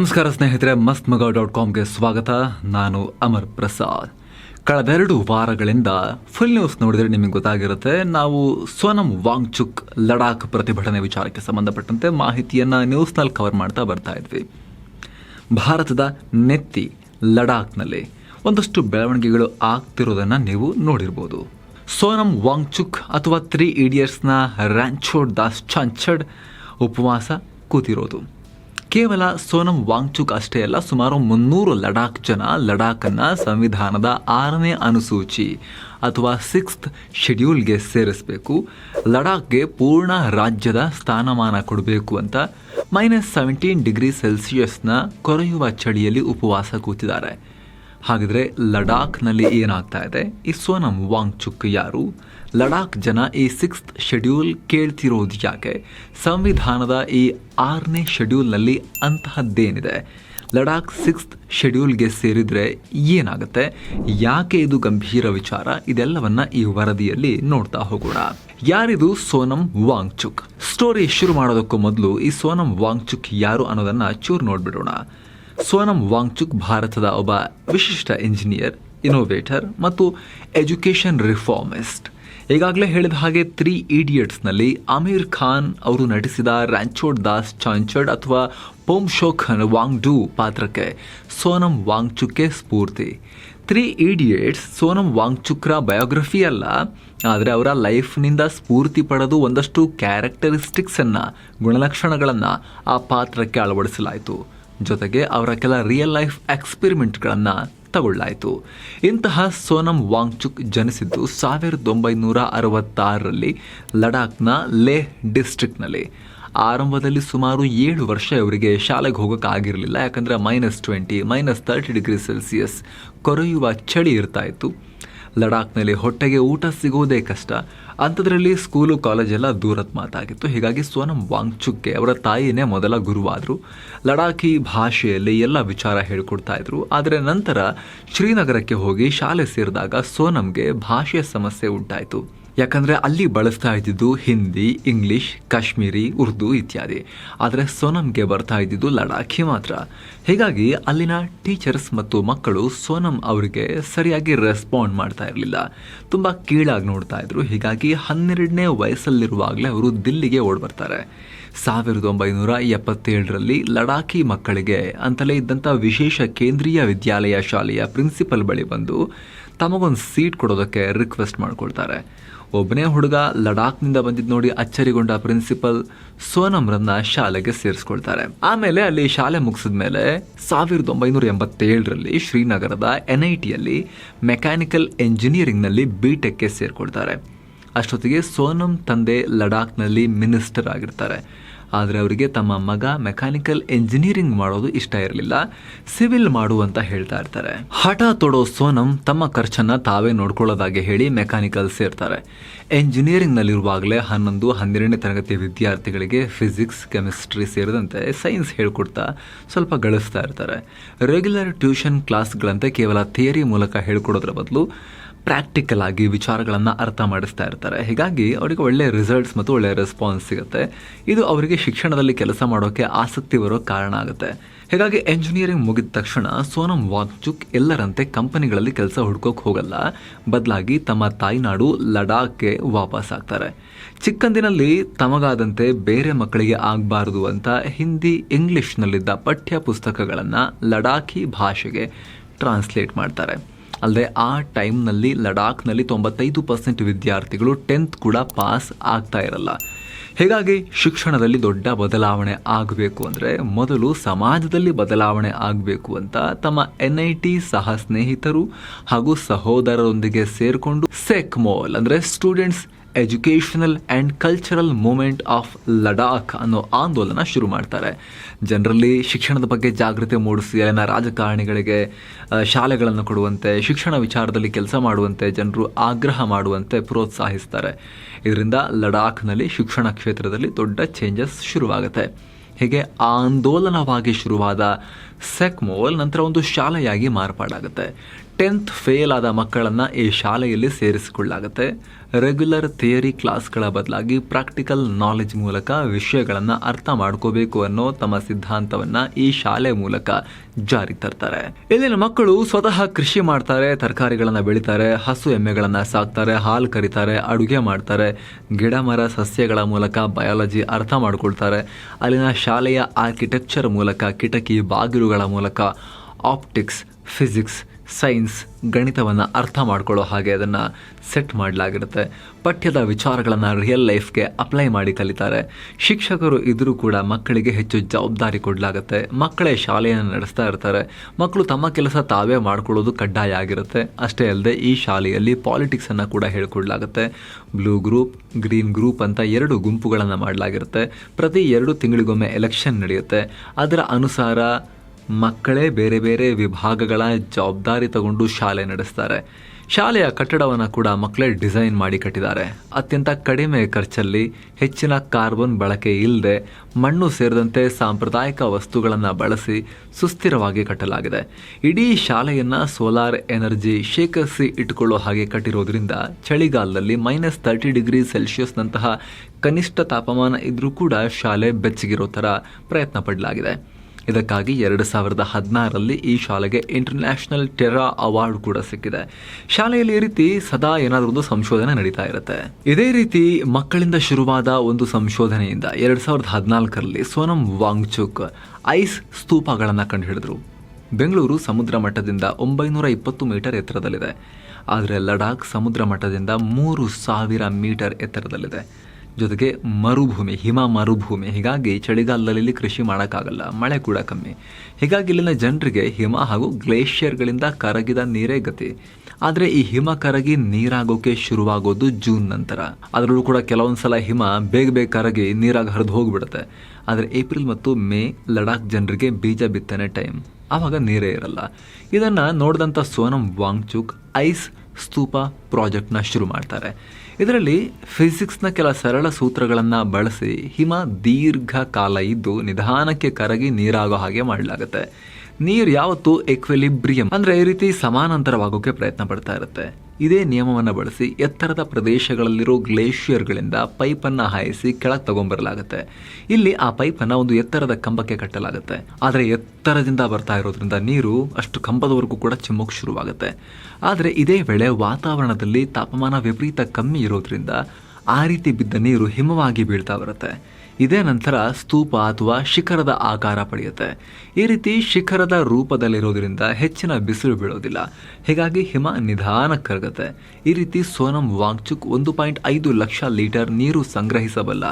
ನಮಸ್ಕಾರ ಸ್ನೇಹಿತರೆ ಮಸ್ತ್ ಮಗ ಡಾಟ್ ಕಾಮ್ಗೆ ಸ್ವಾಗತ. ನಾನು ಅಮರ್ ಪ್ರಸಾದ್. ಕಳೆದೆರಡು ವಾರಗಳಿಂದ ಫುಲ್ ನ್ಯೂಸ್ ನೋಡಿದರೆ ನಿಮಗೆ ಗೊತ್ತಾಗಿರುತ್ತೆ, ನಾವು ಸೋನಂ ವಾಂಗ್ಚುಕ್ ಲಡಾಖ್ ಪ್ರತಿಭಟನೆ ವಿಚಾರಕ್ಕೆ ಸಂಬಂಧಪಟ್ಟಂತೆ ಮಾಹಿತಿಯನ್ನು ನ್ಯೂಸ್ನಲ್ಲಿ ಕವರ್ ಮಾಡ್ತಾ ಬರ್ತಾ ಇದ್ವಿ. ಭಾರತದ ನೆತ್ತಿ ಲಡಾಖ್ನಲ್ಲಿ ಒಂದಷ್ಟು ಬೆಳವಣಿಗೆಗಳು ಆಗ್ತಿರೋದನ್ನು ನೀವು ನೋಡಿರ್ಬೋದು. ಸೋನಂ ವಾಂಗ್ಚುಕ್ ಅಥವಾ ತ್ರೀ ಇಡಿಯರ್ಸ್ನ ರ್ಯಾಂಚೋಡ್ ದಾಸ್ ಚಾಂಚಡ್ ಉಪವಾಸ ಕೂತಿರೋದು. ಕೇವಲ ಸೋನಂ ವಾಂಗ್ಚುಕ್ ಅಷ್ಟೇ ಅಲ್ಲ, ಸುಮಾರು ಮುನ್ನೂರು ಲಡಾಖ್ ಜನ ಲಡಾಖನ್ನು ಸಂವಿಧಾನದ ಆರನೇ ಅನುಸೂಚಿ ಅಥವಾ ಸಿಕ್ಸ್ತ್ ಶೆಡ್ಯೂಲ್ಗೆ ಸೇರಿಸಬೇಕು. ಲಡಾಖ್ಗೆ ಪೂರ್ಣ ರಾಜ್ಯದ ಸ್ಥಾನಮಾನ ಕೊಡಬೇಕು ಅಂತ ಮೈನಸ್ ಸೆವೆಂಟೀನ್ ಡಿಗ್ರಿ ಸೆಲ್ಸಿಯಸ್ನ ಕೊರೆಯುವ ಚಳಿಯಲ್ಲಿ ಉಪವಾಸ ಕೂತಿದ್ದಾರೆ. ಹಾಗಿದ್ರೆ ಲಡಾಖ್ನಲ್ಲಿ ಏನಾಗ್ತಾ ಇದೆ? ಈ ವಾಂಗ್ಚುಕ್ ಯಾರು? ಲಡಾಖ್ ಜನ ಈ ಸಿಕ್ಸ್ತ್ ಶೆಡ್ಯೂಲ್ ಕೇಳ್ತಿರೋದು ಯಾಕೆ? ಸಂವಿಧಾನದ ಈ ಆರನೇ ಶೆಡ್ಯೂಲ್ನಲ್ಲಿ ಅಂತಹದ್ದೇನಿದೆ? ಲಡಾಖ್ ಸಿಕ್ಸ್ತ್ ಶೆಡ್ಯೂಲ್ಗೆ ಸೇರಿದರೆ ಏನಾಗುತ್ತೆ? ಯಾಕೆ ಇದು ಗಂಭೀರ ವಿಚಾರ? ಇದೆಲ್ಲವನ್ನ ಈ ವರದಿಯಲ್ಲಿ ನೋಡ್ತಾ ಹೋಗೋಣ. ಯಾರಿದು ಸೋನಂ ವಾಂಗ್ಚುಕ್ ಸ್ಟೋರಿ ಶುರು ಮಾಡೋದಕ್ಕೂ ಮೊದಲು ಈ ಸೋನಂ ವಾಂಗ್ಚುಕ್ ಯಾರು ಅನ್ನೋದನ್ನ ಚೂರು ನೋಡ್ಬಿಡೋಣ. ಸೋನಂ ವಾಂಗ್ಚುಕ್ ಭಾರತದ ಒಬ್ಬ ವಿಶಿಷ್ಟ ಇಂಜಿನಿಯರ್ ಇನೋವೇಟರ್ ಮತ್ತು ಎಜುಕೇಷನ್ ರಿಫಾರ್ಮಿಸ್ಟ್ ಈಗಾಗಲೇ ಹೇಳಿದ ಹಾಗೆ ತ್ರೀ ಈಡಿಯಟ್ಸ್ನಲ್ಲಿ ಆಮೀರ್ ಖಾನ್ ಅವರು ನಟಿಸಿದ ರ್ಯಾಂಚೋಡ್ ದಾಸ್ ಚಾಂಚರ್ಡ್ ಅಥವಾ ಪೋಮ್ ಶೋಖನ್ ವಾಂಗ್ಡೂ ಪಾತ್ರಕ್ಕೆ ಸೋನಂ ವಾಂಗ್ಚುಕ್ಕೆ ಸ್ಫೂರ್ತಿ. ತ್ರೀ ಇಡಿಯಟ್ಸ್ ಸೋನಂ ವಾಂಗ್ಚುಕ್ರ ಬಯೋಗ್ರಫಿ ಅಲ್ಲ, ಆದರೆ ಅವರ ಲೈಫ್ನಿಂದ ಸ್ಫೂರ್ತಿ ಪಡೆದು ಒಂದಷ್ಟು ಕ್ಯಾರೆಕ್ಟರಿಸ್ಟಿಕ್ಸನ್ನು ಗುಣಲಕ್ಷಣಗಳನ್ನು ಆ ಪಾತ್ರಕ್ಕೆ ಅಳವಡಿಸಲಾಯಿತು. ಜೊತೆಗೆ ಅವರ ಕೆಲ ರಿಯಲ್ ಲೈಫ್ ಎಕ್ಸ್ಪೆರಿಮೆಂಟ್ಗಳನ್ನು ತಗೊಳ್ಳಾಯಿತು. ಇಂತಹ ಸೋನಂ ವಾಂಗ್ಚುಕ್ ಜನಿಸಿದ್ದು ಸಾವಿರದ ಒಂಬೈನೂರ ಅರವತ್ತಾರರಲ್ಲಿ ಲಡಾಖ್ನ ಲೇಹ್ ಡಿಸ್ಟ್ರಿಕ್ಟ್ನಲ್ಲಿ. ಆರಂಭದಲ್ಲಿ ಸುಮಾರು ಏಳು ವರ್ಷ ಇವರಿಗೆ ಶಾಲೆಗೆ ಹೋಗೋಕ್ಕಾಗಿರಲಿಲ್ಲ, ಯಾಕಂದರೆ minus twenty minus thirty degree Celsius ಕೊರೆಯುವ ಚಳಿ ಇರ್ತಾ ಇತ್ತು. ಲಡಾಖ್ನಲ್ಲಿ ಹೊಟ್ಟೆಗೆ ಊಟ ಸಿಗೋದೇ ಕಷ್ಟ. ಅಂಥದ್ರಲ್ಲಿ ಸ್ಕೂಲು ಕಾಲೇಜೆಲ್ಲ ದೂರದ ಮಾತಾಗಿತ್ತು. ಹೀಗಾಗಿ ಸೋನಂ ವಾಂಗ್ಚುಕ್ಕೆ ಅವರ ತಾಯಿನೇ ಮೊದಲ ಗುರುವಾದರು. ಲಡಾಖಿ ಭಾಷೆಯಲ್ಲಿ ಎಲ್ಲ ವಿಚಾರ ಹೇಳಿಕೊಡ್ತಾ ಇದ್ರು. ಆದರೆ ನಂತರ ಶ್ರೀನಗರಕ್ಕೆ ಹೋಗಿ ಶಾಲೆ ಸೇರಿದಾಗ ಸೋನಂಗೆ ಭಾಷೆಯ ಸಮಸ್ಯೆ ಉಂಟಾಯಿತು. ಯಾಕಂದರೆ ಅಲ್ಲಿ ಬಳಸ್ತಾ ಇದ್ದಿದ್ದು ಹಿಂದಿ, ಇಂಗ್ಲಿಷ್, ಕಾಶ್ಮೀರಿ, ಉರ್ದು ಇತ್ಯಾದಿ. ಆದರೆ ಸೋನಮ್ಗೆ ಬರ್ತಾ ಇದ್ದಿದ್ದು ಲಡಾಖಿ ಮಾತ್ರ. ಹೀಗಾಗಿ ಅಲ್ಲಿನ ಟೀಚರ್ಸ್ ಮತ್ತು ಮಕ್ಕಳು ಸೋನಮ್ ಅವರಿಗೆ ಸರಿಯಾಗಿ ರೆಸ್ಪಾಂಡ್ ಮಾಡ್ತಾ ಇರಲಿಲ್ಲ. ತುಂಬ ಕೀಳಾಗಿ ನೋಡ್ತಾ ಇದ್ರು. ಹೀಗಾಗಿ ಹನ್ನೆರಡನೇ ವಯಸ್ಸಲ್ಲಿರುವಾಗಲೇ ಅವರು ದಿಲ್ಲಿಗೆ ಓಡ್ ಬರ್ತಾರೆ ಸಾವಿರದ ಒಂಬೈನೂರ ಎಪ್ಪತ್ತೇಳರಲ್ಲಿ ಲಡಾಖಿ ಮಕ್ಕಳಿಗೆ ಅಂತಲೇ ಇದ್ದಂಥ ವಿಶೇಷ ಕೇಂದ್ರೀಯ ವಿದ್ಯಾಲಯ ಶಾಲೆಯ ಪ್ರಿನ್ಸಿಪಲ್ ಬಳಿ ಬಂದು ತಮಗೊಂದು ಸೀಟ್ ಕೊಡೋದಕ್ಕೆ ರಿಕ್ವೆಸ್ಟ್ ಮಾಡ್ಕೊಳ್ತಾರೆ. ಒಬ್ಬನೇ ಹುಡುಗ ಲಡಾಖ್ನಿಂದ ಬಂದಿದ್ದು ನೋಡಿ ಅಚ್ಚರಿಗೊಂಡ ಪ್ರಿನ್ಸಿಪಲ್ ಸೋನಮ್ರನ್ನ ಶಾಲೆಗೆ ಸೇರಿಸ್ಕೊಳ್ತಾರೆ. ಆಮೇಲೆ ಅಲ್ಲಿ ಶಾಲೆ ಮುಗಿಸಿದ ಮೇಲೆ ಸಾವಿರದ ಒಂಬೈನೂರ ಎಂಬತ್ತೇಳರಲ್ಲಿ ಶ್ರೀನಗರದ ಎನ್ ಐ ಟಿಯಲ್ಲಿ ಮೆಕ್ಯಾನಿಕಲ್ ಎಂಜಿನಿಯರಿಂಗ್ನಲ್ಲಿ ಬಿ ಟೆಕ್ಗೆ ಸೇರಿಕೊಳ್ತಾರೆ. ಅಷ್ಟೊತ್ತಿಗೆ ಸೋನಮ್ ತಂದೆ ಲಡಾಖ್ನಲ್ಲಿ ಮಿನಿಸ್ಟರ್ ಆಗಿರ್ತಾರೆ. ಆದರೆ ಅವರಿಗೆ ತಮ್ಮ ಮಗ ಮೆಕ್ಯಾನಿಕಲ್ ಇಂಜಿನಿಯರಿಂಗ್ ಮಾಡೋದು ಇಷ್ಟ ಇರಲಿಲ್ಲ ಸಿವಿಲ್ ಮಾಡು ಅಂತ ಹೇಳ್ತಾ ಇರ್ತಾರೆ. ಹಠ ತೊಡೋ ಸೋನಂ ತಮ್ಮ ಖರ್ಚನ್ನ ತಾವೇ ನೋಡ್ಕೊಳ್ಳೋದಾಗಿ ಹೇಳಿ ಮೆಕ್ಯಾನಿಕಲ್ ಸೇರ್ತಾರೆ. ಎಂಜಿನಿಯರಿಂಗ್ನಲ್ಲಿರುವಾಗಲೇ ಹನ್ನೊಂದು, ಹನ್ನೆರಡನೇ ತರಗತಿಯ ವಿದ್ಯಾರ್ಥಿಗಳಿಗೆ ಫಿಸಿಕ್ಸ್ ಕೆಮಿಸ್ಟ್ರಿ ಸೇರಿದಂತೆ ಸೈನ್ಸ್ ಹೇಳ್ಕೊಡ್ತಾ ಸ್ವಲ್ಪ ಗಳಿಸ್ತಾ ಇರ್ತಾರೆ. ರೆಗ್ಯುಲರ್ ಟ್ಯೂಷನ್ ಕ್ಲಾಸ್ಗಳಂತೆ ಕೇವಲ ಥಿಯರಿ ಮೂಲಕ ಹೇಳ್ಕೊಡೋದ್ರ ಬದಲು ಪ್ರಾಕ್ಟಿಕಲ್ ಆಗಿ ವಿಚಾರಗಳನ್ನು ಅರ್ಥ ಮಾಡಿಸ್ತಾ ಇರ್ತಾರೆ. ಹೀಗಾಗಿ ಅವರಿಗೆ ಒಳ್ಳೆಯ ರಿಸಲ್ಟ್ಸ್ ಮತ್ತು ಒಳ್ಳೆಯ ರೆಸ್ಪಾನ್ಸ್ ಸಿಗುತ್ತೆ. ಇದು ಅವರಿಗೆ ಶಿಕ್ಷಣದಲ್ಲಿ ಕೆಲಸ ಮಾಡೋಕ್ಕೆ ಆಸಕ್ತಿ ಬರೋ ಕಾರಣ ಆಗುತ್ತೆ. ಹೀಗಾಗಿ ಎಂಜಿನಿಯರಿಂಗ್ ಮುಗಿದ ತಕ್ಷಣ ಸೋನಂ ವಾಂಗ್ಚುಕ್ ಎಲ್ಲರಂತೆ ಕಂಪನಿಗಳಲ್ಲಿ ಕೆಲಸ ಹುಡ್ಕೋಕೆ ಹೋಗಲ್ಲ. ಬದಲಾಗಿ ತಮ್ಮ ತಾಯ್ನಾಡು ಲಡಾಖ್ಗೆ ವಾಪಸ್ ಆಗ್ತಾರೆ. ಚಿಕ್ಕಂದಿನಲ್ಲಿ ತಮಗಾದಂತೆ ಬೇರೆ ಮಕ್ಕಳಿಗೆ ಆಗಬಾರದು ಅಂತ ಹಿಂದಿ ಇಂಗ್ಲಿಷ್ನಲ್ಲಿದ್ದ ಪಠ್ಯ ಪುಸ್ತಕಗಳನ್ನು ಲಡಾಖಿ ಭಾಷೆಗೆ ಟ್ರಾನ್ಸ್ಲೇಟ್ ಮಾಡ್ತಾರೆ. ಅಲ್ಲದೆ ಆ ಟೈಮ್ನಲ್ಲಿ ಲಡಾಖ್ನಲ್ಲಿ ತೊಂಬತ್ತೈದು ಪರ್ಸೆಂಟ್ ವಿದ್ಯಾರ್ಥಿಗಳು ಟೆಂತ್ ಕೂಡ ಪಾಸ್ ಆಗ್ತಾ ಇರಲ್ಲ. ಹೀಗಾಗಿ ಶಿಕ್ಷಣದಲ್ಲಿ ದೊಡ್ಡ ಬದಲಾವಣೆ ಆಗಬೇಕು ಅಂದರೆ ಮೊದಲು ಸಮಾಜದಲ್ಲಿ ಬದಲಾವಣೆ ಆಗಬೇಕು ಅಂತ ತಮ್ಮ ಎನ್ ಐ ಟಿ ಸಹ ಸ್ನೇಹಿತರು ಹಾಗೂ ಸಹೋದರರೊಂದಿಗೆ ಸೇರಿಕೊಂಡು ಸೆಕ್ಮೋಲ್ ಅಂದರೆ students educational and cultural movement of Ladakh ಅನ್ನೋ ಆಂದೋಲನ ಶುರು ಮಾಡ್ತಾರೆ. ಜನರಲ್ಲಿ ಶಿಕ್ಷಣದ ಬಗ್ಗೆ ಜಾಗೃತಿ ಮೂಡಿಸಿ, ಅಲ್ಲಿನ ರಾಜಕಾರಣಿಗಳಿಗೆ ಶಾಲೆಗಳನ್ನು ಕೊಡುವಂತೆ, ಶಿಕ್ಷಣ ವಿಚಾರದಲ್ಲಿ ಕೆಲಸ ಮಾಡುವಂತೆ ಜನರು ಆಗ್ರಹ ಮಾಡುವಂತೆ ಪ್ರೋತ್ಸಾಹಿಸ್ತಾರೆ. ಇದರಿಂದ ಲಡಾಖ್ನಲ್ಲಿ ಶಿಕ್ಷಣ ಕ್ಷೇತ್ರದಲ್ಲಿ ದೊಡ್ಡ ಚೇಂಜಸ್ ಶುರುವಾಗುತ್ತೆ. ಹೀಗೆ ಆಂದೋಲನವಾಗಿ ಶುರುವಾದ ಸೆಕ್ಮೋಲ್ ನಂತರ ಒಂದು ಶಾಲೆಯಾಗಿ ಮಾರ್ಪಾಡಾಗುತ್ತೆ. ಟೆಂತ್ ಫೇಲ್ ಆದ ಮಕ್ಕಳನ್ನು ಈ ಶಾಲೆಯಲ್ಲಿ ಸೇರಿಸಿಕೊಳ್ಳಲಾಗುತ್ತೆ ರೆಗ್ಯುಲರ್ ಥಿಯರಿ ಕ್ಲಾಸ್ಗಳ ಬದಲಾಗಿ ಪ್ರಾಕ್ಟಿಕಲ್ ನಾಲೆಜ್ ಮೂಲಕ ವಿಷಯಗಳನ್ನು ಅರ್ಥ ಮಾಡ್ಕೋಬೇಕು ಅನ್ನೋ ತಮ್ಮ ಸಿದ್ಧಾಂತವನ್ನು ಈ ಶಾಲೆ ಮೂಲಕ ಜಾರಿ ತರ್ತಾರೆ. ಇಲ್ಲಿನ ಮಕ್ಕಳು ಸ್ವತಃ ಕೃಷಿ ಮಾಡ್ತಾರೆ, ತರಕಾರಿಗಳನ್ನು ಬೆಳಿತಾರೆ, ಹಸು ಎಮ್ಮೆಗಳನ್ನು ಸಾಕ್ತಾರೆ, ಹಾಲು ಕರಿತಾರೆ, ಅಡುಗೆ ಮಾಡ್ತಾರೆ, ಗಿಡ, ಮರ, ಸಸ್ಯಗಳ ಮೂಲಕ ಬಯಾಲಜಿ ಅರ್ಥ ಮಾಡ್ಕೊಳ್ತಾರೆ. ಅಲ್ಲಿನ ಶಾಲೆಯ ಆರ್ಕಿಟೆಕ್ಚರ್ ಮೂಲಕ ಕಿಟಕಿ, ಬಾಗಿಲುಗಳ ಮೂಲಕ ಆಪ್ಟಿಕ್ಸ್ ಫಿಸಿಕ್ಸ್ ಸೈನ್ಸ್ ಗಣಿತವನ್ನು ಅರ್ಥ ಮಾಡ್ಕೊಳ್ಳೋ ಹಾಗೆ ಅದನ್ನು ಸೆಟ್ ಮಾಡಲಾಗಿರುತ್ತೆ. ಪಠ್ಯದ ವಿಚಾರಗಳನ್ನು ರಿಯಲ್ ಲೈಫ್ಗೆ ಅಪ್ಲೈ ಮಾಡಿ ಕಲಿತಾರೆ. ಶಿಕ್ಷಕರು ಇದ್ದರೂ ಕೂಡ ಮಕ್ಕಳಿಗೆ ಹೆಚ್ಚು ಜವಾಬ್ದಾರಿ ಕೊಡಲಾಗುತ್ತೆ. ಮಕ್ಕಳೇ ಶಾಲೆಯನ್ನು ನಡೆಸ್ತಾ ಇರ್ತಾರೆ. ಮಕ್ಕಳು ತಮ್ಮ ಕೆಲಸ ತಾವೇ ಮಾಡ್ಕೊಳ್ಳೋದು ಕಡ್ಡಾಯ ಆಗಿರುತ್ತೆ. ಅಷ್ಟೇ ಅಲ್ಲದೆ ಈ ಶಾಲೆಯಲ್ಲಿ ಪಾಲಿಟಿಕ್ಸನ್ನು ಕೂಡ ಹೇಳ್ಕೊಡ್ಲಾಗುತ್ತೆ. ಬ್ಲೂ ಗ್ರೂಪ್ ಗ್ರೀನ್ ಗ್ರೂಪ್ ಅಂತ ಎರಡು ಗುಂಪುಗಳನ್ನು ಮಾಡಲಾಗಿರುತ್ತೆ. ಪ್ರತಿ ಎರಡು ತಿಂಗಳಿಗೊಮ್ಮೆ ಎಲೆಕ್ಷನ್ ನಡೆಯುತ್ತೆ. ಅದರ ಅನುಸಾರ ಮಕ್ಕಳೇ ಬೇರೆ ಬೇರೆ ವಿಭಾಗಗಳ ಜವಾಬ್ದಾರಿ ತಗೊಂಡು ಶಾಲೆ ನಡೆಸ್ತಾರೆ. ಶಾಲೆಯ ಕಟ್ಟಡವನ್ನು ಕೂಡ ಮಕ್ಕಳೇ ಡಿಸೈನ್ ಮಾಡಿ ಕಟ್ಟಿದ್ದಾರೆ. ಅತ್ಯಂತ ಕಡಿಮೆ ಖರ್ಚಲ್ಲಿ ಹೆಚ್ಚಿನ ಕಾರ್ಬನ್ ಬಳಕೆ ಇಲ್ಲದೆ ಮಣ್ಣು ಸೇರಿದಂತೆ ಸಾಂಪ್ರದಾಯಿಕ ವಸ್ತುಗಳನ್ನು ಬಳಸಿ ಸುಸ್ಥಿರವಾಗಿ ಕಟ್ಟಲಾಗಿದೆ. ಇಡೀ ಶಾಲೆಯನ್ನು ಸೋಲಾರ್ ಎನರ್ಜಿ ಶೇಖರಿಸಿ ಇಟ್ಟುಕೊಳ್ಳೋ ಹಾಗೆ ಕಟ್ಟಿರೋದ್ರಿಂದ ಚಳಿಗಾಲದಲ್ಲಿ ಮೈನಸ್ ತರ್ಟಿ ಡಿಗ್ರಿ ಸೆಲ್ಸಿಯಸ್ನಂತಹ ಕನಿಷ್ಠ ತಾಪಮಾನ ಇದ್ದರೂ ಕೂಡ ಶಾಲೆ ಬೆಚ್ಚಗಿರೋ ಥರ ಪ್ರಯತ್ನ ಪಡಲಾಗಿದೆ. ಇದಕ್ಕಾಗಿ ಎರಡು ಸಾವಿರದ ಹದಿನಾರರಲ್ಲಿ ಈ ಶಾಲೆಗೆ ಇಂಟರ್ನ್ಯಾಷನಲ್ ಟೆರಾ ಅವಾರ್ಡ್ ಕೂಡ ಸಿಕ್ಕಿದೆ. ಶಾಲೆಯಲ್ಲಿ ಈ ರೀತಿ ಸದಾ ಏನಾದರೂ ಒಂದು ಸಂಶೋಧನೆ ನಡೀತಾ ಇರುತ್ತೆ. ಇದೇ ರೀತಿ ಮಕ್ಕಳಿಂದ ಶುರುವಾದ ಒಂದು ಸಂಶೋಧನೆಯಿಂದ ಎರಡು ಸಾವಿರದ ಹದಿನಾಲ್ಕರಲ್ಲಿ ಸೋನಂ ವಾಂಗ್ಚುಕ್ ಐಸ್ ಸ್ತೂಪಗಳನ್ನು ಕಂಡುಹಿಡಿದ್ರು. ಬೆಂಗಳೂರು ಸಮುದ್ರ ಮಟ್ಟದಿಂದ ಒಂಬೈನೂರ ಇಪ್ಪತ್ತು ಮೀಟರ್ ಎತ್ತರದಲ್ಲಿದೆ. ಆದರೆ ಲಡಾಖ್ ಸಮುದ್ರ ಮಟ್ಟದಿಂದ ಮೂರು ಸಾವಿರ ಮೀಟರ್ ಎತ್ತರದಲ್ಲಿದೆ. ಜೊತೆಗೆ ಮರುಭೂಮಿ, ಹಿಮ ಮರುಭೂಮಿ. ಹೀಗಾಗಿ ಚಳಿಗಾಲದಲ್ಲಿ ಕೃಷಿ ಮಾಡೋಕ್ಕಾಗಲ್ಲ, ಮಳೆ ಕೂಡ ಕಮ್ಮಿ. ಹೀಗಾಗಿ ಇಲ್ಲಿನ ಜನರಿಗೆ ಹಿಮ ಹಾಗೂ ಗ್ಲೇಷಿಯರ್ಗಳಿಂದ ಕರಗಿದ ನೀರೇ ಗತಿ. ಆದರೆ ಈ ಹಿಮ ಕರಗಿ ನೀರಾಗೋಕೆ ಶುರುವಾಗೋದು ಜೂನ್ ನಂತರ. ಅದರಲ್ಲೂ ಕೂಡ ಕೆಲವೊಂದು ಸಲ ಹಿಮ ಬೇಗ ಬೇಗ ಕರಗಿ ನೀರಾಗಿ ಹರಿದು ಹೋಗ್ಬಿಡುತ್ತೆ. ಆದರೆ ಏಪ್ರಿಲ್ ಮತ್ತು ಮೇ ಲಡಾಖ್ ಜನರಿಗೆ ಬೀಜ ಬಿತ್ತನೆ ಟೈಮ್. ಆವಾಗ ನೀರೇ ಇರಲ್ಲ. ಇದನ್ನು ನೋಡಿದಂಥ ಸೋನಂ ವಾಂಗ್ಚುಕ್ ಐಸ್ ಸ್ತೂಪ ಪ್ರಾಜೆಕ್ಟ್ನ ಶುರು ಮಾಡ್ತಾರೆ. ಇದರಲ್ಲಿ ಫಿಸಿಕ್ಸ್ನ ಕೆಲ ಸರಳ ಸೂತ್ರಗಳನ್ನು ಬಳಸಿ ಹಿಮ ದೀರ್ಘ ಕಾಲ ಇದ್ದು ನಿಧಾನಕ್ಕೆ ಕರಗಿ ನೀರಾಗೋ ಹಾಗೆ ಮಾಡಲಾಗುತ್ತೆ. ನೀರು ಯಾವತ್ತು ಎಕ್ವೆಲಿಬ್ರಿಯಂ ಅಂದ್ರೆ ಈ ರೀತಿ ಸಮಾನಾಂತರವಾಗೋಕೆ ಪ್ರಯತ್ನ ಪಡ್ತಾ ಇರುತ್ತೆ. ಇದೇ ನಿಯಮವನ್ನು ಬಳಸಿ ಎತ್ತರದ ಪ್ರದೇಶಗಳಲ್ಲಿರೋ ಗ್ಲೇಷಿಯರ್ಗಳಿಂದ ಪೈಪನ್ನು ಹಾಯಿಸಿ ಕೆಳಗೆ ತಗೊಂಡ್ಬರಲಾಗುತ್ತೆ ಇಲ್ಲಿ ಆ ಪೈಪನ್ನು ಒಂದು ಎತ್ತರದ ಕಂಬಕ್ಕೆ ಕಟ್ಟಲಾಗುತ್ತೆ. ಆದರೆ ಎತ್ತರದಿಂದ ಬರ್ತಾ ಇರೋದ್ರಿಂದ ನೀರು ಅಷ್ಟು ಕಂಬದವರೆಗೂ ಕೂಡ ಚಿಮ್ಮೋಕ್ ಶುರುವಾಗುತ್ತೆ. ಆದರೆ ಇದೇ ವೇಳೆ ವಾತಾವರಣದಲ್ಲಿ ತಾಪಮಾನ ವಿಪರೀತ ಕಮ್ಮಿ ಇರೋದ್ರಿಂದ ಆ ರೀತಿ ಬಿದ್ದ ನೀರು ಹಿಮವಾಗಿ ಬೀಳ್ತಾ ಬರುತ್ತೆ. ಇದೇ ನಂತರ ಸ್ತೂಪ ಅಥವಾ ಶಿಖರದ ಆಕಾರ ಪಡೆಯುತ್ತೆ. ಈ ರೀತಿ ಶಿಖರದ ರೂಪದಲ್ಲಿರೋದ್ರಿಂದ ಹೆಚ್ಚಿನ ಬಿಸಿಲು ಬೀಳೋದಿಲ್ಲ. ಹೀಗಾಗಿ ಹಿಮ ನಿಧಾನ ಕರಗುತ್ತೆ. ಈ ರೀತಿ ಸೋನಂ ವಾಂಗ್ಚುಕ್ ಒಂದು ಪಾಯಿಂಟ್ ಐದು ಲಕ್ಷ ಲೀಟರ್ ನೀರು ಸಂಗ್ರಹಿಸಬಲ್ಲ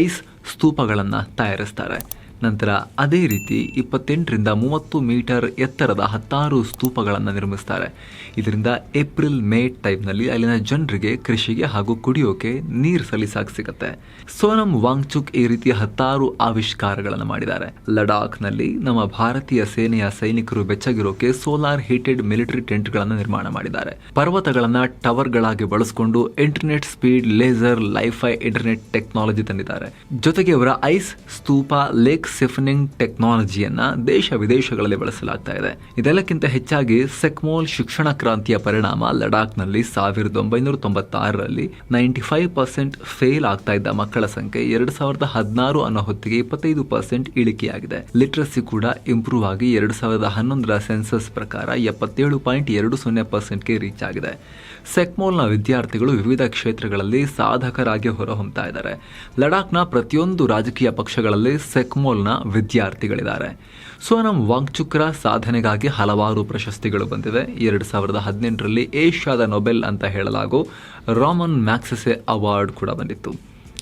ಐಸ್ ಸ್ತೂಪಗಳನ್ನು ತಯಾರಿಸ್ತಾರೆ. ನಂತರ ಅದೇ ರೀತಿ ಇಪ್ಪತ್ತೆಂಟರಿಂದ ಮೂವತ್ತು ಮೀಟರ್ ಎತ್ತರದ ಹತ್ತಾರು ಸ್ತೂಪಗಳನ್ನು ನಿರ್ಮಿಸ್ತಾರೆ. ಇದರಿಂದ ಏಪ್ರಿಲ್, ಮೇ ಟೈಮ್ನಲ್ಲಿ ಅಲ್ಲಿನ ಜನರಿಗೆ ಕೃಷಿಗೆ ಹಾಗೂ ಕುಡಿಯೋಕೆ ನೀರು ಸಲೀಸಾಗಿ ಸಿಗುತ್ತೆ. ಸೋನಂ ವಾಂಗ್ಚುಕ್ ಈ ರೀತಿಯ ಹತ್ತಾರು ಆವಿಷ್ಕಾರಗಳನ್ನು ಮಾಡಿದ್ದಾರೆ. ಲಡಾಖ್ನಲ್ಲಿ ನಮ್ಮ ಭಾರತೀಯ ಸೇನೆಯ ಸೈನಿಕರು ಬೆಚ್ಚಗಿರೋಕೆ ಸೋಲಾರ್ ಹೀಟೆಡ್ ಮಿಲಿಟರಿ ಟೆಂಟ್ಗಳನ್ನು ನಿರ್ಮಾಣ ಮಾಡಿದ್ದಾರೆ. ಪರ್ವತಗಳನ್ನ ಟವರ್ಗಳಾಗಿ ಬಳಸಿಕೊಂಡು internet speed, laser, LiFi internet technology ತಂದಿದ್ದಾರೆ. ಜೊತೆಗೆ ಅವರ ಐಸ್, ಸ್ತೂಪ, ಲೇಕ್ ಸಿಫನಿಂಗ್ ಟೆಕ್ನಾಲಜಿಯನ್ನ ದೇಶ ವಿದೇಶಗಳಲ್ಲಿ ಬಳಸಲಾಗ್ತಾ ಇದೆ. ಇದೆಲ್ಲಕ್ಕಿಂತ ಹೆಚ್ಚಾಗಿ ಸೆಕ್ಮೋಲ್ ಶಿಕ್ಷಣ ಕ್ರಾಂತಿಯ ಪರಿಣಾಮ ಲಡಾಖ್ನಲ್ಲಿ ಸಾವಿರದ ಒಂಬೈನೂರ ತೊಂಬತ್ತಾರರಲ್ಲಿ ನೈಂಟಿ ಫೈವ್ ಪರ್ಸೆಂಟ್ ಫೇಲ್ ಆಗ್ತಾ ಇದ್ದ ಮಕ್ಕಳ ಸಂಖ್ಯೆ ಎರಡ್ ಸಾವಿರದ ಹದಿನಾರು ಅನ್ನೋ ಹೊತ್ತಿಗೆ ಇಪ್ಪತ್ತೈದು ಪರ್ಸೆಂಟ್ ಇಳಿಕೆಯಾಗಿದೆ. ಲಿಟ್ರಸಿ ಕೂಡ ಇಂಪ್ರೂವ್ ಆಗಿ ಎರಡ್ ಸಾವಿರದ ಹನ್ನೊಂದರ ಸೆನ್ಸಸ್ ಪ್ರಕಾರ ಎಪ್ಪತ್ತೇಳು ಪಾಯಿಂಟ್ ಎರಡು ಸೊನ್ನೆ ಪರ್ಸೆಂಟ್ಗೆ ರೀಚ್ ಆಗಿದೆ. ಸೆಕ್ಮೋಲ್ನ ವಿದ್ಯಾರ್ಥಿಗಳು ವಿವಿಧ ಕ್ಷೇತ್ರಗಳಲ್ಲಿ ಸಾಧಕರಾಗಿ ಹೊರಹೊಮ್ತಾ ಇದ್ದಾರೆ. ಲಡಾಖ್ನ ಪ್ರತಿಯೊಂದು ರಾಜಕೀಯ ಪಕ್ಷಗಳಲ್ಲಿ ಸೆಕ್ಮೋಲ್ನ ವಿದ್ಯಾರ್ಥಿಗಳಿದ್ದಾರೆ. ಸೋನಂ ವಾಂಗ್ಚುಕ್ರ ಸಾಧನೆಗಾಗಿ ಹಲವಾರು ಪ್ರಶಸ್ತಿಗಳು ಬಂದಿವೆ. ಎರಡು ಸಾವಿರದ ಹದಿನೆಂಟರಲ್ಲಿ ಏಷ್ಯಾದ ನೊಬೆಲ್ ಅಂತ ಹೇಳಲಾಗೋ ರಾಮನ್ ಮ್ಯಾಕ್ಸೆಸೆ ಅವಾರ್ಡ್ ಕೂಡ ಬಂದಿತ್ತು.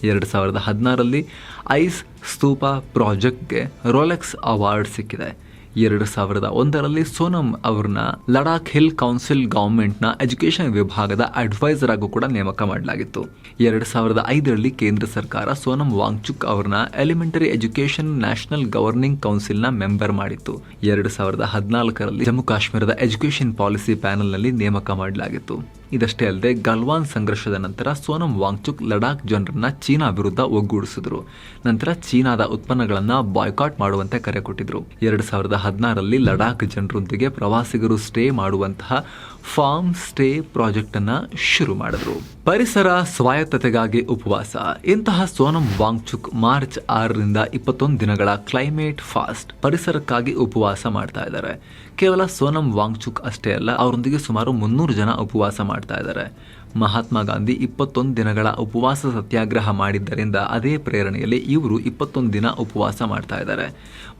ಎರಡು ಸಾವಿರದ ಹದಿನಾರಲ್ಲಿ ಐಸ್ ಸ್ತೂಪ ಪ್ರಾಜೆಕ್ಟ್ಗೆ ರೋಲೆಕ್ಸ್ ಅವಾರ್ಡ್ ಸಿಕ್ಕಿದೆ. ಎರಡು ಸಾವಿರದ ಒಂದರಲ್ಲಿ ಸೋನಂ ಅವ್ರನ್ನ ಲಡಾಖ್ ಹಿಲ್ ಕೌನ್ಸಿಲ್ ಗವರ್ಮೆಂಟ್ನ ಎಜುಕೇಷನ್ ವಿಭಾಗದ ಅಡ್ವೈಸರ್ ಆಗೂ ಕೂಡ ನೇಮಕ ಮಾಡಲಾಗಿತ್ತು. ಎರಡು ಸಾವಿರದ ಐದರಲ್ಲಿ ಕೇಂದ್ರ ಸರ್ಕಾರ ಸೋನಂ ವಾಂಗ್ಚುಕ್ ಅವ್ರನ್ನ ಎಲಿಮೆಂಟರಿ ಎಜುಕೇಷನ್ ನ್ಯಾಷನಲ್ ಗವರ್ನಿಂಗ್ ಕೌನ್ಸಿಲ್ನ ಮೆಂಬರ್ ಮಾಡಿತ್ತು. ಎರಡು ಸಾವಿರದ ಹದಿನಾಲ್ಕರಲ್ಲಿ ಜಮ್ಮು ಕಾಶ್ಮೀರದ ಎಜುಕೇಷನ್ ಪಾಲಿಸಿ ಪ್ಯಾನೆಲ್ನಲ್ಲಿ ನೇಮಕ ಮಾಡಲಾಗಿತ್ತು. ಇದಷ್ಟೇ ಅಲ್ಲದೆ ಗಲ್ವಾನ್ ಸಂಘರ್ಷದ ನಂತರ ಸೋನಂ ವಾಂಗ್ಚುಕ್, ಲಡಾಖ್ ಜನರನ್ನ ಚೀನಾ ವಿರುದ್ಧ ಒಗ್ಗೂಡಿಸಿದ್ರು. ನಂತರ ಚೀನಾದ ಉತ್ಪನ್ನಗಳನ್ನ ಬಾಯ್ಕಾಟ್ ಮಾಡುವಂತೆ ಕರೆ ಕೊಟ್ಟಿದ್ರು. ಎರಡು ಸಾವಿರದ ಹದಿನಾರರಲ್ಲಿ ಲಡಾಖ್ ಜನರೊಂದಿಗೆ ಪ್ರವಾಸಿಗರು ಸ್ಟೇ ಮಾಡುವಂತಹ ಫಾರ್ಮ್ ಸ್ಟೇ ಪ್ರಾಜೆಕ್ಟ್ ಅನ್ನ ಶುರು ಮಾಡಿದ್ರು. ಪರಿಸರ ಸ್ವಾಯತ್ತತೆಗಾಗಿ ಉಪವಾಸ. ಇಂತಹ ಸೋನಂ ವಾಂಗ್ಚುಕ್ ಮಾರ್ಚ್ ಆರರಿಂದ ಇಪ್ಪತ್ತೊಂದು ದಿನಗಳ ಕ್ಲೈಮೇಟ್ ಫಾಸ್ಟ್ ಪರಿಸರಕ್ಕಾಗಿ ಉಪವಾಸ ಮಾಡ್ತಾ ಇದ್ದಾರೆ. ಕೇವಲ ಸೋನಂ ವಾಂಗ್ಚುಕ್ ಅಷ್ಟೇ ಅಲ್ಲ, ಅವರೊಂದಿಗೆ ಸುಮಾರು ಮುನ್ನೂರು ಜನ ಉಪವಾಸ ಮಾಡ್ತಾ ಇದ್ದಾರೆ. ಮಹಾತ್ಮ ಗಾಂಧಿ ಇಪ್ಪತ್ತೊಂದು ದಿನಗಳ ಉಪವಾಸ ಸತ್ಯಾಗ್ರಹ ಮಾಡಿದ್ದರಿಂದ ಅದೇ ಪ್ರೇರಣೆಯಲ್ಲಿ ಇವರು ಇಪ್ಪತ್ತೊಂದು ದಿನ ಉಪವಾಸ ಮಾಡ್ತಾ ಇದ್ದಾರೆ.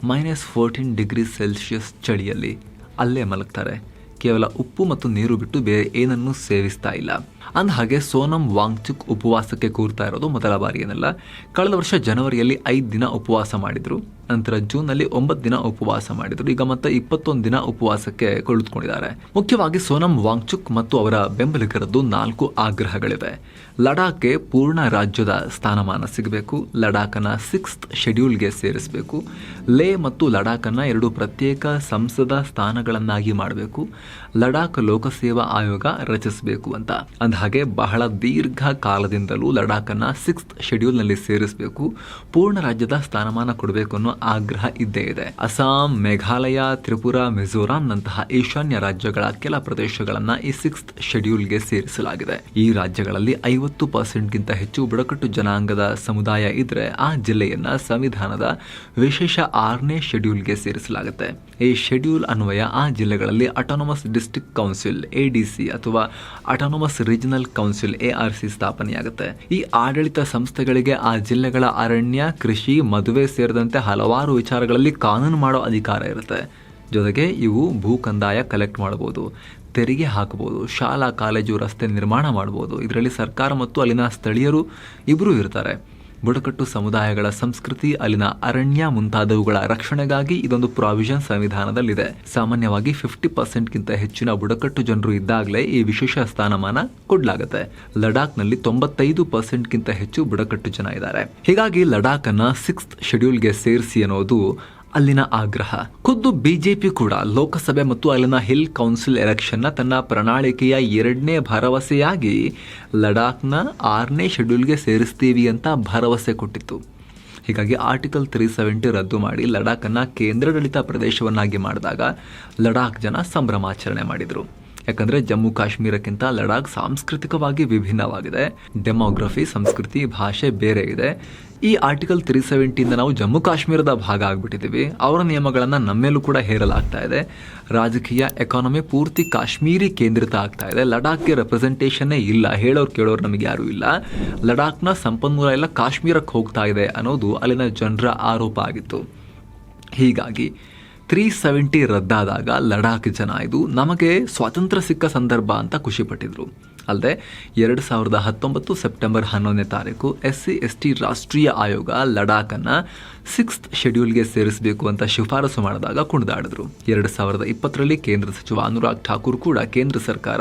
ಮೈನಸ್ ಫೋರ್ಟೀನ್ ಡಿಗ್ರಿ ಸೆಲ್ಸಿಯಸ್ ಚಳಿಯಲ್ಲಿ ಅಲ್ಲೇ ಮಲಗ್ತಾರೆ. ಕೇವಲ ಉಪ್ಪು ಮತ್ತು ನೀರು ಬಿಟ್ಟು ಬೇರೆ ಏನನ್ನೂ ಸೇವಿಸ್ತಾ ಇಲ್ಲ. ಅಂದ ಹಾಗೆ ಸೋನಂ ವಾಂಗ್ಚುಕ್ ಉಪವಾಸಕ್ಕೆ ಕೂರ್ತಾ ಇರೋದು ಮೊದಲ ಬಾರಿ ಏನಲ್ಲ ಕಳೆದ ವರ್ಷ ಜನವರಿಯಲ್ಲಿ ಐದು ದಿನ ಉಪವಾಸ ಮಾಡಿದ್ರು. ನಂತರ ಜೂನ್ನಲ್ಲಿ ಒಂಬತ್ತು ದಿನ ಉಪವಾಸ ಮಾಡಿದ್ರು. ಈಗ ಮತ್ತೆ ಇಪ್ಪತ್ತೊಂದು ದಿನ ಉಪವಾಸಕ್ಕೆ ಕುಳಿತುಕೊಂಡಿದ್ದಾರೆ. ಮುಖ್ಯವಾಗಿ ಸೋನಂ ವಾಂಗ್ಚುಕ್ ಮತ್ತು ಅವರ ಬೆಂಬಲಿಗರದ್ದು ನಾಲ್ಕು ಆಗ್ರಹಗಳಿವೆ. ಲಡಾಖ್ಗೆ ಪೂರ್ಣ ರಾಜ್ಯದ ಸ್ಥಾನಮಾನ ಸಿಗಬೇಕು. ಲಡಾಖನ ಸಿಕ್ಸ್ತ್ ಶೆಡ್ಯೂಲ್ಗೆ ಸೇರಿಸಬೇಕು. ಲೇ ಮತ್ತು ಲಡಾಖನ್ನ ಎರಡು ಪ್ರತ್ಯೇಕ ಸಂಸದ ಸ್ಥಾನಗಳನ್ನಾಗಿ ಮಾಡಬೇಕು. ಲಡಾಖ್ ಲೋಕಸೇವಾ ಆಯೋಗ ರಚಿಸಬೇಕು ಅಂತ. ಅಂದಹಾಗೆ ಬಹಳ ದೀರ್ಘ ಕಾಲದಿಂದಲೂ ಲಡಾಖನ್ನ ಸಿಕ್ಸ್ತ್ ಶೆಡ್ಯೂಲ್ನಲ್ಲಿ ಸೇರಿಸಬೇಕು. ಪೂರ್ಣ ರಾಜ್ಯದ ಸ್ಥಾನಮಾನ ಕೊಡಬೇಕು ಅನ್ನೋ ಆಗ್ರಹ ಇದ್ದೇ ಇದೆ. ಅಸ್ಸಾಂ, ಮೇಘಾಲಯ, ತ್ರಿಪುರ, ಮಿಜೋರಾಂನಂತಹ ಈಶಾನ್ಯ ರಾಜ್ಯಗಳ ಕೆಲ ಪ್ರದೇಶಗಳನ್ನ ಈ ಸಿಕ್ಸ್ತ್ ಶೆಡ್ಯೂಲ್ಗೆ ಸೇರಿಸಲಾಗಿದೆ. ಈ ರಾಜ್ಯಗಳಲ್ಲಿ ಐವತ್ತು ಪರ್ಸೆಂಟ್ಗಿಂತ ಹೆಚ್ಚು ಬುಡಕಟ್ಟು ಜನಾಂಗದ ಸಮುದಾಯ ಇದ್ರೆ ಆ ಜಿಲ್ಲೆಯನ್ನ ಸಂವಿಧಾನದ ವಿಶೇಷ ಆರನೇ ಶೆಡ್ಯೂಲ್ಗೆ ಸೇರಿಸಲಾಗುತ್ತೆ. ಈ ಶೆಡ್ಯೂಲ್ ಅನ್ವಯ ಆ ಜಿಲ್ಲೆಗಳಲ್ಲಿ ಅಟಾನಮಸ್ ಕೌನ್ಸಿಲ್ ಎಡಿಸಿ ಅಥವಾ autonomous regional council A R C ಸ್ಥಾಪನೆಯಾಗುತ್ತೆ. ಈ ಆಡಳಿತ ಸಂಸ್ಥೆಗಳಿಗೆ ಆ ಜಿಲ್ಲೆಗಳ ಅರಣ್ಯ, ಕೃಷಿ, ಮದುವೆ ಸೇರಿದಂತೆ ಹಲವಾರು ವಿಚಾರಗಳಲ್ಲಿ ಕಾನೂನು ಮಾಡೋ ಅಧಿಕಾರ ಇರುತ್ತೆ. ಜೊತೆಗೆ ಇವು ಭೂ ಕಂದಾಯ ಕಲೆಕ್ಟ್ ಮಾಡಬಹುದು, ತೆರಿಗೆ ಹಾಕಬಹುದು, ಶಾಲಾ, ಕಾಲೇಜು, ರಸ್ತೆ ನಿರ್ಮಾಣ ಮಾಡಬಹುದು. ಇದರಲ್ಲಿ ಸರ್ಕಾರ ಮತ್ತು ಅಲ್ಲಿನ ಸ್ಥಳೀಯರು ಇಬ್ಬರೂ ಇರ್ತಾರೆ. ಬುಡಕಟ್ಟು ಸಮುದಾಯಗಳ ಸಂಸ್ಕೃತಿ, ಅಲ್ಲಿನ ಅರಣ್ಯ ಮುಂತಾದವುಗಳ ರಕ್ಷಣೆಗಾಗಿ ಇದೊಂದು ಪ್ರಾವಿಷನ್ ಸಂವಿಧಾನದಲ್ಲಿದೆ. ಸಾಮಾನ್ಯವಾಗಿ ಫಿಫ್ಟಿ ಪರ್ಸೆಂಟ್ಗಿಂತ ಹೆಚ್ಚಿನ ಬುಡಕಟ್ಟು ಜನರು ಇದ್ದಾಗಲೇ ಈ ವಿಶೇಷ ಸ್ಥಾನಮಾನ ಕೊಡಲಾಗುತ್ತೆ. ಲಡಾಖ್ನಲ್ಲಿ ತೊಂಬತ್ತೈದು ಪರ್ಸೆಂಟ್ಗಿಂತ ಹೆಚ್ಚು ಬುಡಕಟ್ಟು ಜನ ಇದ್ದಾರೆ. ಹೀಗಾಗಿ ಲಡಾಖ್ ಅನ್ನ ಸಿಕ್ಸ್ತ್ ಶೆಡ್ಯೂಲ್ಗೆ ಸೇರಿಸಿ ಅನ್ನೋದು ಅಲ್ಲಿನ ಆಗ್ರಹ. ಖುದ್ದು ಬಿಜೆಪಿ ಕೂಡ ಲೋಕಸಭೆ ಮತ್ತು ಅಲ್ಲಿನ ಹಿಲ್ ಕೌನ್ಸಿಲ್ ಎಲೆಕ್ಷನ್ನ ತನ್ನ ಪ್ರಣಾಳಿಕೆಯ ಎರಡನೇ ಭರವಸೆಯಾಗಿ ಲಡಾಖ್ನ ಆರನೇ ಶೆಡ್ಯೂಲ್ಗೆ ಸೇರಿಸ್ತೀವಿ ಅಂತ ಭರವಸೆ ಕೊಟ್ಟಿತ್ತು. ಹೀಗಾಗಿ ಆರ್ಟಿಕಲ್ ತ್ರೀ ಸೆವೆಂಟಿ ರದ್ದು ಮಾಡಿ ಲಡಾಖನ್ನು ಕೇಂದ್ರಾಡಳಿತ ಪ್ರದೇಶವನ್ನಾಗಿ ಮಾಡಿದಾಗ ಲಡಾಖ್ ಜನ ಸಂಭ್ರಮಾಚರಣೆ ಮಾಡಿದರು. ಯಾಕಂದರೆ ಜಮ್ಮು ಕಾಶ್ಮೀರಕ್ಕಿಂತ ಲಡಾಖ್ ಸಾಂಸ್ಕೃತಿಕವಾಗಿ ವಿಭಿನ್ನವಾಗಿದೆ. ಡೆಮೋಗ್ರಫಿ, ಸಂಸ್ಕೃತಿ, ಭಾಷೆ ಬೇರೆ ಇದೆ. ಈ ಆರ್ಟಿಕಲ್ ತ್ರೀ ಸೆವೆಂಟಿಯಿಂದ ನಾವು ಜಮ್ಮು ಕಾಶ್ಮೀರದ ಭಾಗ ಆಗಿಬಿಟ್ಟಿದ್ದೀವಿ. ಅವರ ನಿಯಮಗಳನ್ನು ನಮ್ಮೇಲೂ ಕೂಡ ಹೇರಲಾಗ್ತಾ ಇದೆ. ರಾಜಕೀಯ ಎಕಾನಮಿ ಪೂರ್ತಿ ಕಾಶ್ಮೀರಿ ಕೇಂದ್ರಿತ ಆಗ್ತಾ ಇದೆ. ಲಡಾಖ್ಗೆ ರೆಪ್ರೆಸೆಂಟೇಷನ್ನೇ ಇಲ್ಲ. ಹೇಳೋರು ಕೇಳೋರು ನಮಗೆ ಯಾರೂ ಇಲ್ಲ. ಲಡಾಖ್ನ ಸಂಪನ್ಮೂಲ ಎಲ್ಲ ಕಾಶ್ಮೀರಕ್ಕೆ ಹೋಗ್ತಾ ಇದೆ ಅನ್ನೋದು ಅಲ್ಲಿನ ಜನರ ಆರೋಪ ಆಗಿತ್ತು. ಹೀಗಾಗಿ ತ್ರೀ ಸೆವೆಂಟಿ ರದ್ದಾದಾಗ ಲಡಾಖ್ ಜನ ಇದು ನಮಗೆ ಸ್ವಾತಂತ್ರ್ಯ ಸಿಕ್ಕ ಸಂದರ್ಭ ಅಂತ ಖುಷಿಪಟ್ಟಿದ್ರು ಅಲ್ಲದೆ ಎರಡು ಸಾವಿರದ ಹತ್ತೊಂಬತ್ತು ಸೆಪ್ಟೆಂಬರ್ ಹನ್ನೊಂದನೇ ತಾರೀಕು ಎಸ್ ಸಿ ಎಸ್ ಟಿ ರಾಷ್ಟ್ರೀಯ ಆಯೋಗ ಲಡಾಖನ್ನು ಸಿಕ್ಸ್ತ್ ಶೆಡ್ಯೂಲ್ಗೆ ಸೇರಿಸಬೇಕು ಅಂತ ಶಿಫಾರಸು ಮಾಡಿದಾಗ ಕುಣಿದಾಡಿದ್ರು. ಎರಡು ಸಾವಿರದ ಇಪ್ಪತ್ತರಲ್ಲಿ ಕೇಂದ್ರ ಸಚಿವ ಅನುರಾಗ್ ಠಾಕೂರ್ ಕೂಡ ಕೇಂದ್ರ ಸರ್ಕಾರ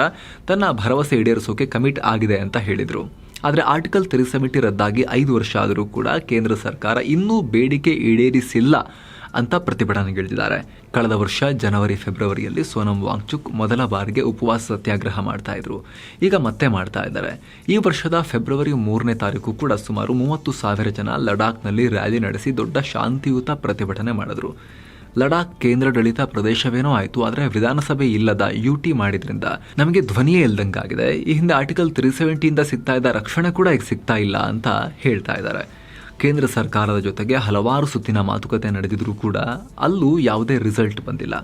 ತನ್ನ ಭರವಸೆ ಈಡೇರಿಸೋಕೆ ಕಮಿಟ್ ಆಗಿದೆ ಅಂತ ಹೇಳಿದರು. ಆದರೆ ಆರ್ಟಿಕಲ್ ತ್ರೀ ಸೆವೆಂಟಿ ರದ್ದಾಗಿ ಐದು ವರ್ಷ ಆದರೂ ಕೂಡ ಕೇಂದ್ರ ಸರ್ಕಾರ ಇನ್ನೂ ಬೇಡಿಕೆ ಈಡೇರಿಸಿಲ್ಲ ಅಂತ ಪ್ರತಿಭಟನೆಗಿಳಿದಿದ್ದಾರೆ ಕಳೆದ ವರ್ಷ ಜನವರಿ, ಫೆಬ್ರವರಿಯಲ್ಲಿ ಸೋನಂ ವಾಂಗ್ಚುಕ್ ಮೊದಲ ಬಾರಿಗೆ ಉಪವಾಸ ಸತ್ಯಾಗ್ರಹ ಮಾಡ್ತಾ ಇದ್ರು. ಈಗ ಮತ್ತೆ ಮಾಡ್ತಾ ಇದ್ದಾರೆ. ಈ ವರ್ಷದ ಫೆಬ್ರವರಿ ಮೂರನೇ ತಾರೀಕು ಕೂಡ ಸುಮಾರು ಮೂವತ್ತು ಸಾವಿರ ಜನ ಲಡಾಖ್ನಲ್ಲಿ ರ್ಯಾಲಿ ನಡೆಸಿ ದೊಡ್ಡ ಶಾಂತಿಯುತ ಪ್ರತಿಭಟನೆ ಮಾಡಿದ್ರು. ಲಡಾಖ್ ಕೇಂದ್ರಾಡಳಿತ ಪ್ರದೇಶವೇನೋ ಆಯಿತು, ಆದರೆ ವಿಧಾನಸಭೆ ಇಲ್ಲದ ಯು ಟಿ ಮಾಡಿದ್ರಿಂದ ನಮಗೆ ಧ್ವನಿಯೇ ಇಲ್ದಂಗಾಗಿದೆ. ಈ ಹಿಂದೆ ಆರ್ಟಿಕಲ್ ತ್ರೀ ಸೆವೆಂಟಿಯಿಂದ ಸಿಗ್ತಾ ಇದ್ದ ರಕ್ಷಣೆ ಕೂಡ ಈಗ ಸಿಗ್ತಾ ಇಲ್ಲ ಅಂತ ಹೇಳ್ತಾ ಇದ್ದಾರೆ. ಕೇಂದ್ರ ಸರ್ಕಾರದ ಜೊತೆಗೆ ಹಲವಾರು ಸುತ್ತಿನ ಮಾತುಕತೆ ನಡೆದಿದ್ರೂ ಕೂಡ ಅಲ್ಲೂ ಯಾವುದೇ ರಿಸಲ್ಟ್ ಬಂದಿಲ್ಲ.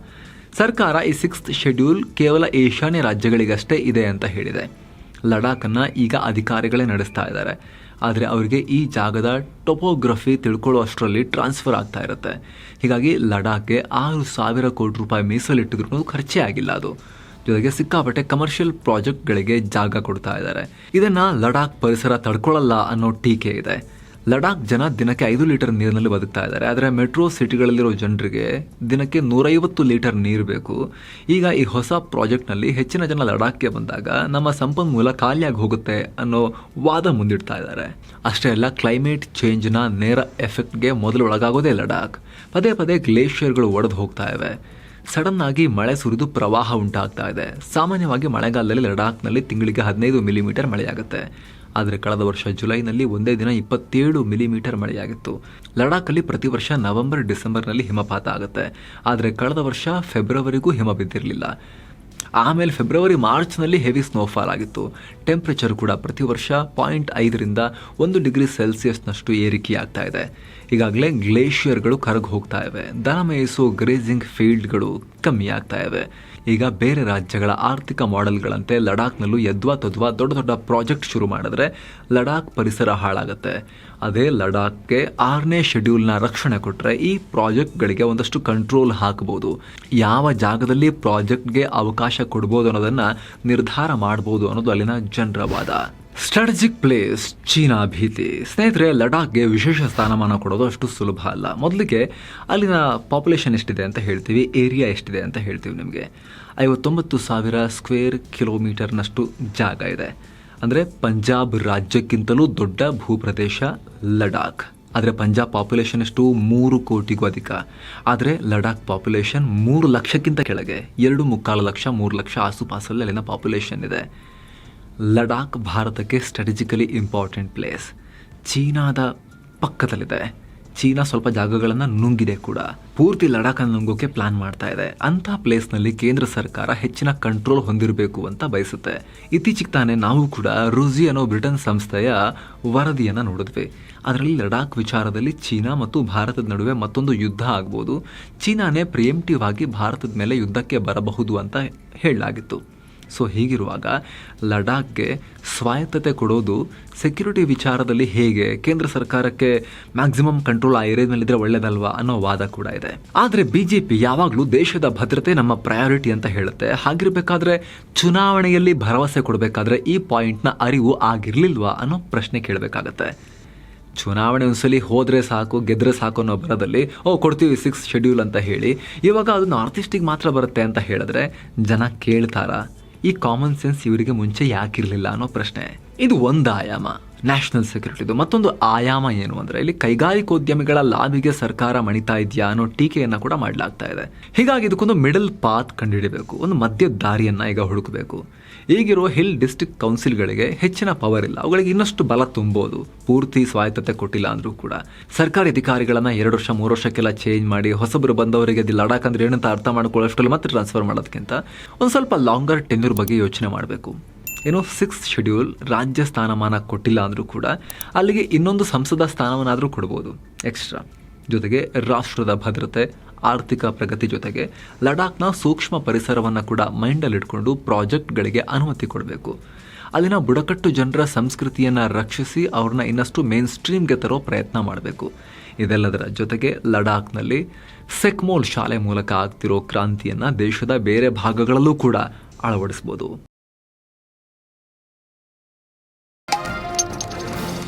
ಸರ್ಕಾರ ಈ ಸಿಕ್ಸ್ತ್ ಶೆಡ್ಯೂಲ್ ಕೇವಲ ಈಶಾನ್ಯ ರಾಜ್ಯಗಳಿಗಷ್ಟೇ ಇದೆ ಅಂತ ಹೇಳಿದೆ. ಲಡಾಖನ್ನು ಈಗ ಅಧಿಕಾರಿಗಳೇ ನಡೆಸ್ತಾ ಇದ್ದಾರೆ. ಆದರೆ ಅವರಿಗೆ ಈ ಜಾಗದ ಟೊಪೋಗ್ರಫಿ ತಿಳ್ಕೊಳ್ಳೋ ಅಷ್ಟರಲ್ಲಿ ಟ್ರಾನ್ಸ್ಫರ್ ಆಗ್ತಾ ಇರುತ್ತೆ. ಹೀಗಾಗಿ ಲಡಾಖ್ಗೆ ಆರು ಸಾವಿರ ಕೋಟಿ ರೂಪಾಯಿ ಮೀಸಲಿಟ್ಟಿದ್ರು ಖರ್ಚೇ ಆಗಿಲ್ಲ ಅದು. ಜೊತೆಗೆ ಸಿಕ್ಕಾಪಟ್ಟೆ ಕಮರ್ಷಿಯಲ್ ಪ್ರಾಜೆಕ್ಟ್ಗಳಿಗೆ ಜಾಗ ಕೊಡ್ತಾ ಇದ್ದಾರೆ. ಇದನ್ನು ಲಡಾಖ್ ಪರಿಸರ ತಡ್ಕೊಳ್ಳಲ್ಲ ಅನ್ನೋ ಟೀಕೆ ಇದೆ. ಲಡಾಖ್ ಜನ ದಿನಕ್ಕೆ ಐದು ಲೀಟರ್ ನೀರಿನಲ್ಲಿ ಬದುಕ್ತಾ ಇದ್ದಾರೆ. ಆದರೆ ಮೆಟ್ರೋ ಸಿಟಿಗಳಲ್ಲಿರೋ ಜನರಿಗೆ ದಿನಕ್ಕೆ ನೂರೈವತ್ತು ಲೀಟರ್ ನೀರು ಬೇಕು. ಈಗ ಈ ಹೊಸ ಪ್ರಾಜೆಕ್ಟ್ನಲ್ಲಿ ಹೆಚ್ಚಿನ ಜನ ಲಡಾಖ್ಗೆ ಬಂದಾಗ ನಮ್ಮ ಸಂಪನ್ಮೂಲ ಖಾಲಿಯಾಗಿ ಹೋಗುತ್ತೆ ಅನ್ನೋ ವಾದ ಮುಂದಿಡ್ತಾ ಇದ್ದಾರೆ. ಅಷ್ಟೇ ಅಲ್ಲ, ಕ್ಲೈಮೇಟ್ ಚೇಂಜ್ನ ನೇರ ಎಫೆಕ್ಟ್ಗೆ ಮೊದಲು ಒಳಗಾಗೋದೇ ಲಡಾಖ್. ಪದೇ ಪದೇ ಗ್ಲೇಷಿಯರ್ಗಳು ಒಡೆದು ಹೋಗ್ತಾ ಇವೆ. ಸಡನ್ ಆಗಿ ಮಳೆ ಸುರಿದು ಪ್ರವಾಹ ಉಂಟಾಗ್ತಾ ಇದೆ. ಸಾಮಾನ್ಯವಾಗಿ ಮಳೆಗಾಲದಲ್ಲಿ ಲಡಾಖ್ನಲ್ಲಿ ತಿಂಗಳಿಗೆ ಹದಿನೈದು ಮಿಲಿಮೀಟರ್ ಮಳೆಯಾಗುತ್ತೆ. ಆದರೆ ಕಳೆದ ವರ್ಷ ಜುಲೈನಲ್ಲಿ ಒಂದೇ ದಿನ ಇಪ್ಪತ್ತೇಳು ಮಿಲಿಮೀಟರ್ ಮಳೆಯಾಗಿತ್ತು. ಲಡಾಖಲ್ಲಿ ಪ್ರತಿ ವರ್ಷ ನವೆಂಬರ್, ಡಿಸೆಂಬರ್ನಲ್ಲಿ ಹಿಮಪಾತ ಆಗುತ್ತೆ. ಆದರೆ ಕಳೆದ ವರ್ಷ ಫೆಬ್ರವರಿಗೂ ಹಿಮ ಬಿದ್ದಿರಲಿಲ್ಲ. ಆಮೇಲೆ ಫೆಬ್ರವರಿ, ಮಾರ್ಚ್ನಲ್ಲಿ ಹೆವಿ ಸ್ನೋಫಾಲ್ ಆಗಿತ್ತು. ಟೆಂಪ್ರೇಚರ್ ಕೂಡ ಪ್ರತಿ ವರ್ಷ ಪಾಯಿಂಟ್ ಐದರಿಂದ ಒಂದು ಡಿಗ್ರಿ ಸೆಲ್ಸಿಯಸ್ನಷ್ಟು ಏರಿಕೆಯಾಗ್ತಾ ಇದೆ. ಈಗಾಗಲೇ ಗ್ಲೇಷಿಯರ್ಗಳು ಕರಗಿ ಹೋಗ್ತಾ ಇವೆ. ದನ ಮೇಯಿಸೋ ಗ್ರೇಸಿಂಗ್ ಫೀಲ್ಡ್ಗಳು ಕಮ್ಮಿ ಆಗ್ತಾ ಇವೆ. ಈಗ ಬೇರೆ ರಾಜ್ಯಗಳ ಆರ್ಥಿಕ ಮಾಡೆಲ್ಗಳಂತೆ ಲಡಾಖ್ನಲ್ಲೂ ಯದ್ವಾ ತದ್ವಾ ದೊಡ್ಡ ದೊಡ್ಡ ಪ್ರಾಜೆಕ್ಟ್ ಶುರು ಮಾಡಿದ್ರೆ ಲಡಾಖ್ ಪರಿಸರ ಹಾಳಾಗುತ್ತೆ. ಅದೇ ಲಡಾಖ್ಗೆ ಆರನೇ ಶೆಡ್ಯೂಲ್ನ ರಕ್ಷಣೆ ಕೊಟ್ಟರೆ ಈ ಪ್ರಾಜೆಕ್ಟ್ಗಳಿಗೆ ಒಂದಷ್ಟು ಕಂಟ್ರೋಲ್ ಹಾಕ್ಬೋದು. ಯಾವ ಜಾಗದಲ್ಲಿ ಪ್ರಾಜೆಕ್ಟ್ಗೆ ಅವಕಾಶ ಕೊಡ್ಬೋದು ಅನ್ನೋದನ್ನು ನಿರ್ಧಾರ ಮಾಡ್ಬೋದು ಅನ್ನೋದು ಅಲ್ಲಿನ ಜನರ ವಾದ. ಸ್ಟ್ರಾಟಜಿಕ್ ಪ್ಲೇಸ್, ಚೀನಾ ಭೀತಿ. ಸ್ನೇಹಿತರೆ, ಲಡಾಖ್ಗೆ ವಿಶೇಷ ಸ್ಥಾನಮಾನ ಕೊಡೋದು ಅಷ್ಟು ಸುಲಭ ಅಲ್ಲ. ಮೊದಲಿಗೆ ಅಲ್ಲಿನ ಪಾಪ್ಯುಲೇಷನ್ ಎಷ್ಟಿದೆ ಅಂತ ಹೇಳ್ತೀವಿ ಏರಿಯಾ ಎಷ್ಟಿದೆ ಅಂತ ಹೇಳ್ತೀವಿ ನಿಮಗೆ. ಐವತ್ತೊಂಬತ್ತು ಸಾವಿರ ಸ್ಕ್ವೇರ್ ಕಿಲೋಮೀಟರ್ನಷ್ಟು ಜಾಗ ಇದೆ. ಅಂದರೆ ಪಂಜಾಬ್ ರಾಜ್ಯಕ್ಕಿಂತಲೂ ದೊಡ್ಡ ಭೂಪ್ರದೇಶ ಲಡಾಖ್. ಆದರೆ ಪಂಜಾಬ್ ಪಾಪ್ಯುಲೇಷನ್ ಎಷ್ಟು? ಮೂರು ಕೋಟಿಗೂ ಅಧಿಕ. ಆದರೆ ಲಡಾಖ್ ಪಾಪ್ಯುಲೇಷನ್ ಮೂರು ಲಕ್ಷಕ್ಕಿಂತ ಕೆಳಗೆ. ಎರಡು ಮುಕ್ಕಾಲು ಲಕ್ಷ, ಮೂರು ಲಕ್ಷ ಆಸುಪಾಸಲ್ಲಿ ಅಲ್ಲಿನ ಪಾಪ್ಯುಲೇಷನ್ ಇದೆ. ಲಡಾಖ್ ಭಾರತಕ್ಕೆ ಸ್ಟ್ರಾಟಜಿಕಲಿ ಇಂಪಾರ್ಟೆಂಟ್ ಪ್ಲೇಸ್ ಚೀನಾದ ಪಕ್ಕದಲ್ಲಿದೆ. ಚೀನಾ ಸ್ವಲ್ಪ ಜಾಗಗಳನ್ನು ನುಂಗಿದೆ ಕೂಡ. ಪೂರ್ತಿ ಲಡಾಖನ್ನು ನುಂಗೋಕೆ ಪ್ಲಾನ್ ಮಾಡ್ತಾ ಇದೆ. ಅಂಥ ಪ್ಲೇಸ್ನಲ್ಲಿ ಕೇಂದ್ರ ಸರ್ಕಾರ ಹೆಚ್ಚಿನ ಕಂಟ್ರೋಲ್ ಹೊಂದಿರಬೇಕು ಅಂತ ಬಯಸುತ್ತೆ. ಇತ್ತೀಚೆಗೆ ತಾನೇ ನಾವು ಕೂಡ ರುಜಿ ಅನ್ನೋ ಬ್ರಿಟನ್ ಸಂಸ್ಥೆಯ ವರದಿಯನ್ನು ನೋಡಿದ್ವಿ. ಅದರಲ್ಲಿ ಲಡಾಖ್ ವಿಚಾರದಲ್ಲಿ ಚೀನಾ ಮತ್ತು ಭಾರತದ ನಡುವೆ ಮತ್ತೊಂದು ಯುದ್ಧ ಆಗ್ಬೋದು. ಚೀನಾನೇ ಪ್ರಿಯಂಟಿವ್ ಆಗಿ ಭಾರತದ ಮೇಲೆ ಯುದ್ಧಕ್ಕೆ ಬರಬಹುದು ಅಂತ ಹೇಳಲಾಗಿತ್ತು. ಸೊ ಹೀಗಿರುವಾಗ ಲಡಾಖ್ಗೆ ಸ್ವಾಯತ್ತತೆ ಕೊಡೋದು ಸೆಕ್ಯುರಿಟಿ ವಿಚಾರದಲ್ಲಿ ಹೇಗೆ? ಕೇಂದ್ರ ಸರ್ಕಾರಕ್ಕೆ ಮ್ಯಾಕ್ಸಿಮಮ್ ಕಂಟ್ರೋಲ್ ಆ ಏರಿಯಾದ ಇದ್ರೆ ಒಳ್ಳೇದಲ್ವಾ ಅನ್ನೋ ವಾದ ಕೂಡ ಇದೆ. ಆದರೆ ಬಿ ಜೆ ಪಿ ಯಾವಾಗಲೂ ದೇಶದ ಭದ್ರತೆ ನಮ್ಮ ಪ್ರಯಾರಿಟಿ ಅಂತ ಹೇಳುತ್ತೆ. ಹಾಗಿರಬೇಕಾದ್ರೆ ಚುನಾವಣೆಯಲ್ಲಿ ಭರವಸೆ ಕೊಡಬೇಕಾದ್ರೆ ಈ ಪಾಯಿಂಟ್ನ ಅರಿವು ಆಗಿರಲಿಲ್ವಾ ಅನ್ನೋ ಪ್ರಶ್ನೆ ಕೇಳಬೇಕಾಗತ್ತೆ. ಚುನಾವಣೆ ಒಂದ್ಸಲಿ ಹೋದರೆ ಸಾಕು, ಗೆದ್ರೆ ಸಾಕು ಅನ್ನೋ ಬರದಲ್ಲಿ ಓ, ಕೊಡ್ತೀವಿ ಸಿಕ್ಸ್ ಶೆಡ್ಯೂಲ್ ಅಂತ ಹೇಳಿ, ಇವಾಗ ಅದು ನಾರ್ತ್ ಈಸ್ಟಿಗೆ ಮಾತ್ರ ಬರುತ್ತೆ ಅಂತ ಹೇಳಿದ್ರೆ ಜನ ಕೇಳ್ತಾರಾ? ಈ ಕಾಮನ್ ಸೆನ್ಸ್ ಇವರಿಗೆ ಮುಂಚೆ ಯಾಕಿರಲಿಲ್ಲ ಅನ್ನೋ ಪ್ರಶ್ನೆ. ಇದು ಒಂದು ಆಯಾಮ. ನ್ಯಾಷನಲ್ ಸೆಕ್ಯೂರಿಟಿದು ಮತ್ತೊಂದು ಆಯಾಮ ಏನು ಅಂದರೆ, ಇಲ್ಲಿ ಕೈಗಾರಿಕೋದ್ಯಮಿಗಳ ಲಾಭಿಗೆ ಸರ್ಕಾರ ಮಣಿತಾ ಇದೆಯಾ ಅನ್ನೋ ಟೀಕೆಯನ್ನು ಕೂಡ ಮಾಡಲಾಗ್ತಾ ಇದೆ. ಹೀಗಾಗಿ ಇದಕ್ಕೊಂದು ಮಿಡಲ್ ಪಾತ್ ಕಂಡುಹಿಡಬೇಕು. ಒಂದು ಮಧ್ಯ ದಾರಿಯನ್ನು ಈಗ ಹುಡುಕಬೇಕು. ಈಗಿರುವ ಹಿಲ್ ಡಿಸ್ಟ್ರಿಕ್ಟ್ ಕೌನ್ಸಿಲ್ಗಳಿಗೆ ಹೆಚ್ಚಿನ ಪವರ್ ಇಲ್ಲ. ಅವುಗಳಿಗೆ ಇನ್ನಷ್ಟು ಬಲ ತುಂಬೋದು. ಪೂರ್ತಿ ಸ್ವಾಯತ್ತತೆ ಕೊಟ್ಟಿಲ್ಲ ಅಂದ್ರೂ ಕೂಡ. ಸರ್ಕಾರಿ ಅಧಿಕಾರಿಗಳನ್ನ ಎರಡು ವರ್ಷ, ಮೂರು ವರ್ಷಕ್ಕೆಲ್ಲ ಚೇಂಜ್ ಮಾಡಿ ಹೊಸಬರು ಬಂದವರಿಗೆ ಅದು ಲಡಾಖ್ ಅಂದ್ರೆ ಏನಂತ ಅರ್ಥ ಮಾಡ್ಕೊಳ್ಳೋಷ್ಟರಲ್ಲಿ ಮತ್ತೆ ಟ್ರಾನ್ಸ್ಫರ್ ಮಾಡೋದಕ್ಕಿಂತ ಒಂದು ಸ್ವಲ್ಪ ಲಾಂಗರ್ ಟೆನ್ಯೂರ್ ಬಗ್ಗೆ ಯೋಚನೆ ಮಾಡಬೇಕು. ಏನೋ ಸಿಕ್ಸ್ ಶೆಡ್ಯೂಲ್ ರಾಜ್ಯ ಸ್ಥಾನಮಾನ ಕೊಟ್ಟಿಲ್ಲ ಅಂದರೂ ಕೂಡ ಅಲ್ಲಿಗೆ ಇನ್ನೊಂದು ಸಂಸದ ಸ್ಥಾನವನ್ನಾದರೂ ಕೊಡ್ಬೋದು. ಎಕ್ಸ್ಟ್ರಾ ಜೊತೆಗೆ ರಾಷ್ಟ್ರದ ಭದ್ರತೆ ಆರ್ಥಿಕ ಪ್ರಗತಿ ಜೊತೆಗೆ ಲಡಾಖ್ನ ಸೂಕ್ಷ್ಮ ಪರಿಸರವನ್ನು ಕೂಡ ಮೈಂಡಲ್ಲಿಟ್ಕೊಂಡು ಪ್ರಾಜೆಕ್ಟ್ಗಳಿಗೆ ಅನುಮತಿ ಕೊಡಬೇಕು. ಅಲ್ಲಿನ ಬುಡಕಟ್ಟು ಜನರ ಸಂಸ್ಕೃತಿಯನ್ನು ರಕ್ಷಿಸಿ ಅವ್ರನ್ನ ಇನ್ನಷ್ಟು ಮೇನ್ ಸ್ಟ್ರೀಮ್ಗೆ ತರೋ ಪ್ರಯತ್ನ ಮಾಡಬೇಕು. ಇದೆಲ್ಲದರ ಜೊತೆಗೆ ಲಡಾಖ್ನಲ್ಲಿ ಸೆಕ್ಮೋಲ್ ಶಾಲೆ ಮೂಲಕ ಆಗ್ತಿರೋ ಕ್ರಾಂತಿಯನ್ನು ದೇಶದ ಬೇರೆ ಭಾಗಗಳಲ್ಲೂ ಕೂಡ ಅಳವಡಿಸ್ಬೋದು.